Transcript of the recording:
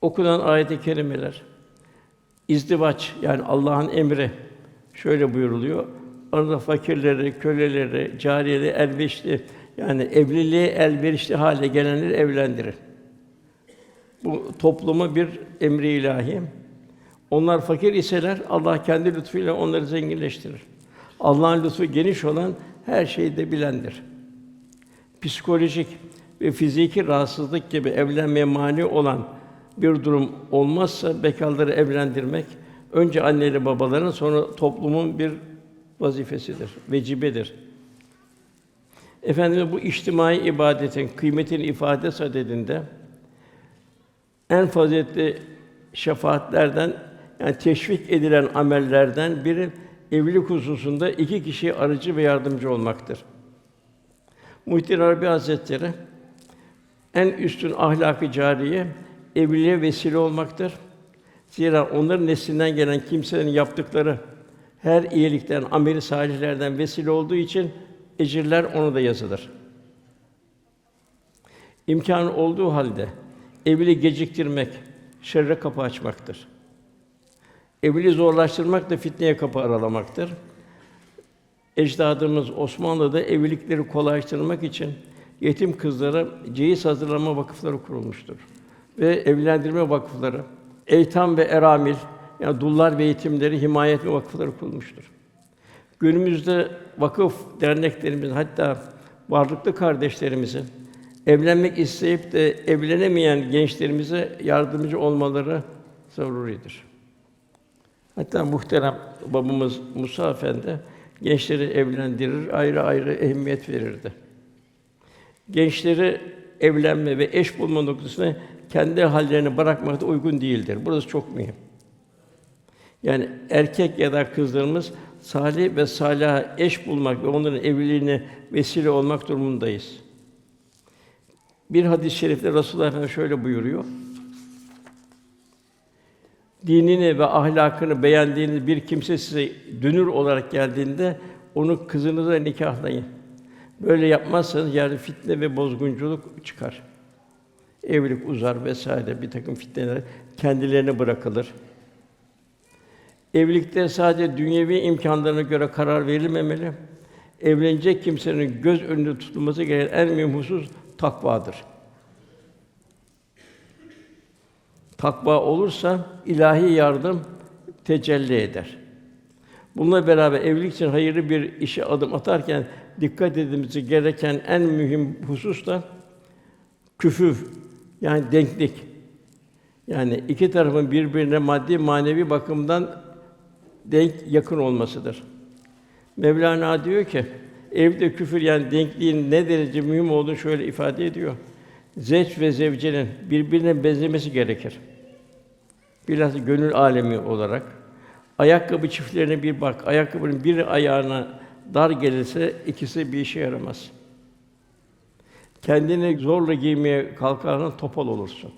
Okunan ayet-i kerimeler, izdivaç yani Allah'ın emri şöyle buyuruluyor. Arada fakirleri, köleleri, cariyeleri elverişli yani evliliğe elverişli hale gelenleri evlendirir. Bu topluma bir emri ilahi. Onlar fakir iseler Allah kendi lütfuyla onları zenginleştirir. Allah'ın lütfu geniş olan her şeyi de bilendir. Psikolojik ve fiziki rahatsızlık gibi evlenmeye mani olan bir durum olmazsa bekarları evlendirmek önce anneleri babaların sonra toplumun bir vazifesidir, vecibedir. Efendimiz bu içtimai ibadetin kıymetini ifade sadedinde en faziletli şefaatlerden yani teşvik edilen amellerden biri evlilik hususunda iki kişiye aracı ve yardımcı olmaktır. Muhittin Arabi Hazretleri en üstün ahlakı cariye evliliğe vesile olmaktır. Zira onların neslinden gelen kimselerin yaptıkları her iyilikten, ameli salihlerden vesile olduğu için ecirler ona da yazılır. İmkanı olduğu halde evliliği geciktirmek şerre kapı açmaktır. Evliliği zorlaştırmak da fitneye kapı aralamaktır. Ecdadımız Osmanlı'da evlilikleri kolaylaştırmak için yetim kızlara ceyiz hazırlama vakıfları kurulmuştur. Ve evlendirme vakıfları, eytam ve eramil yani dullar ve yetimleri himaye etme vakıfları kurulmuştur. Günümüzde vakıf derneklerimizin hatta varlıklı kardeşlerimizin evlenmek isteyip de evlenemeyen gençlerimize yardımcı olmaları zaruridir. Hatta muhterem babamız Musa Efendi gençleri evlendirir, ayrı ayrı ehemmiyet verirdi. Gençleri evlenme ve eş bulma noktasına kendi hallerini bırakmak da uygun değildir. Burası çok mühim. Yani erkek ya da kızlarımız salih ve salih eş bulmak ve onların evliliğine vesile olmak durumundayız. Bir hadis-i şerifte Resulullah Efendimiz şöyle buyuruyor. Dinini ve ahlakını beğendiğiniz bir kimse size dünür olarak geldiğinde onu kızınıza nikahlayın. Böyle yapmazsanız yani fitne ve bozgunculuk çıkar. Evlilik uzar vesaire bir takım fitneler kendilerine bırakılır. Evlilikte sadece dünyevi imkanlarına göre karar verilmemeli. Evlenecek kimsenin göz önünde tutulması gereken en mühim husus takvadır. Takva olursa ilahi yardım tecelli eder. Bununla beraber evlilik için hayırlı bir işe adım atarken dikkat edilmesi gereken en mühim husus da küfüf yani denklik. Yani iki tarafın birbirine maddi manevi bakımdan denk yakın olmasıdır. Mevlana diyor ki evde küfür yani denkliğin ne derece mühim olduğunu şöyle ifade ediyor. Zevç ve zevcenin birbirine benzemesi gerekir. Bilhassa gönül alemi olarak ayakkabı çiftlerine bir bak. Ayakkabının bir ayağına dar gelirse ikisi bir işe yaramaz. Kendini zorla giymeye kalkarsan topal olursun.